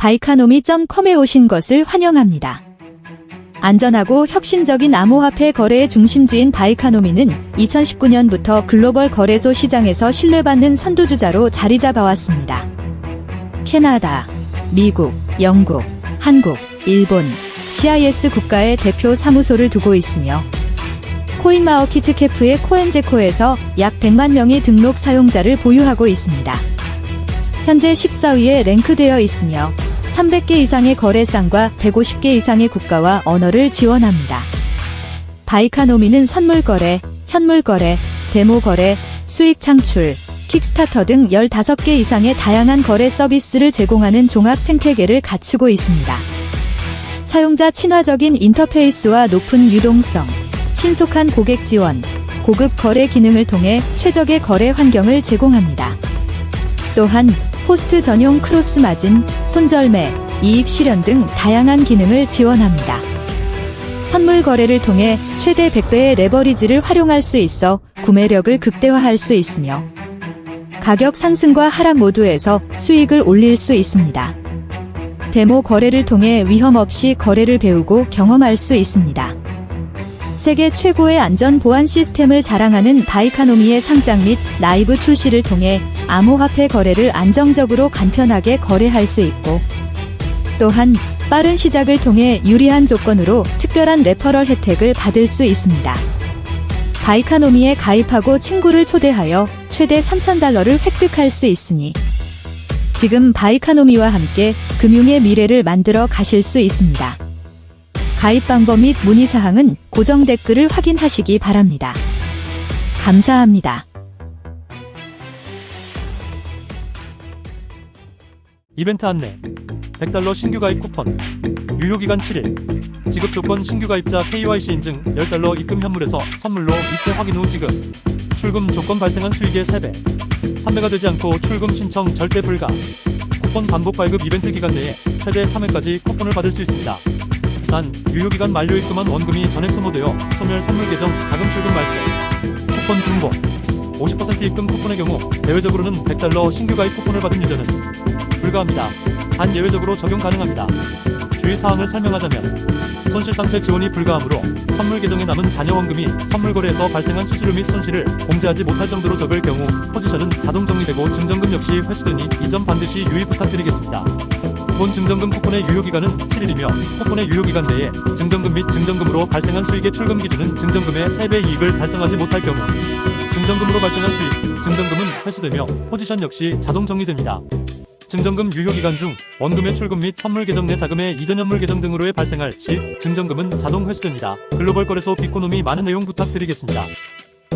바이카노미.com에 오신 것을 환영합니다. 안전하고 혁신적인 암호화폐 거래의 중심지인 바이카노미는 2019년부터 글로벌 거래소 시장에서 신뢰받는 선두주자로 자리 잡아왔습니다. 캐나다, 미국, 영국, 한국, 일본, CIS 국가의 대표 사무소를 두고 있으며 코인마어키트캐프의 코엔제코에서 약 100만 명의 등록 사용자를 보유하고 있습니다. 현재 14위에 랭크되어 있으며 300개 이상의 거래상과 150개 이상의 국가와 언어를 지원합니다. 바이카노미는 선물 거래, 현물 거래, 데모 거래, 수익 창출, 킥스타터 등 15개 이상의 다양한 거래 서비스를 제공하는 종합 생태계를 갖추고 있습니다. 사용자 친화적인 인터페이스와 높은 유동성, 신속한 고객 지원, 고급 거래 기능을 통해 최적의 거래 환경을 제공합니다. 또한 호스트 전용 크로스 마진, 손절매, 이익 실현 등 다양한 기능을 지원합니다. 선물 거래를 통해 최대 100배의 레버리지를 활용할 수 있어 구매력을 극대화할 수 있으며 가격 상승과 하락 모두에서 수익을 올릴 수 있습니다. 데모 거래를 통해 위험 없이 거래를 배우고 경험할 수 있습니다. 세계 최고의 안전 보안 시스템을 자랑하는 바이카노미의 상장 및 라이브 출시를 통해 암호화폐 거래를 안정적으로 간편하게 거래할 수 있고 또한 빠른 시작을 통해 유리한 조건으로 특별한 레퍼럴 혜택을 받을 수 있습니다. 바이카노미에 가입하고 친구를 초대하여 최대 3,000달러를 획득할 수 있으니 지금 바이카노미와 함께 금융의 미래를 만들어 가실 수 있습니다. 가입 방법 및 문의 사항은 고정 댓글을 확인하시기 바랍니다. 감사합니다. 이벤트 안내. 100달러 신규 가입 쿠폰. 유효기간 7일. 지급 조건 신규 가입자 KYC 인증 10달러 입금 현물에서 선물로 이체 확인 후 지급. 출금 조건 발생한 수익의 3배. 3배가 되지 않고 출금 신청 절대 불가. 쿠폰 반복 발급 이벤트 기간 내에 최대 3회까지 쿠폰을 받을 수 있습니다 단 유효기간 만료 입금한 원금이 전액 소모되어 소멸 선물 계정 자금 출금 말세 쿠폰 중복 50% 입금 쿠폰의 경우 대외적으로는 100달러 신규 가입 쿠폰을 받은 유저는 불가합니다. 단 예외적으로 적용 가능합니다. 주의 사항을 설명하자면 손실상태 지원이 불가하므로 선물 계정에 남은 잔여 원금이 선물 거래에서 발생한 수수료 및 손실을 공제하지 못할 정도로 적을 경우 포지션은 자동 정리되고 증정금 역시 회수되니 이 점 반드시 유의 부탁드리겠습니다. 본 증정금 쿠폰의 유효기간은 7일이며 쿠폰의 유효기간 내에 증정금 및 증정금으로 발생한 수익의 출금 기준은 증정금의 3배 이익을 달성하지 못할 경우 증정금으로 발생한 수익, 증정금은 회수되며 포지션 역시 자동 정리됩니다. 증정금 유효기간 중 원금의 출금 및 선물 계정 내 자금의 이전 현물 계정 등으로의 발생할 시 증정금은 자동 회수됩니다. 글로벌 거래소 비코노미 많은 내용 부탁드리겠습니다.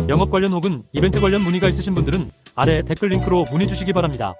영업 관련 혹은 이벤트 관련 문의가 있으신 분들은 아래 댓글 링크로 문의 주시기 바랍니다.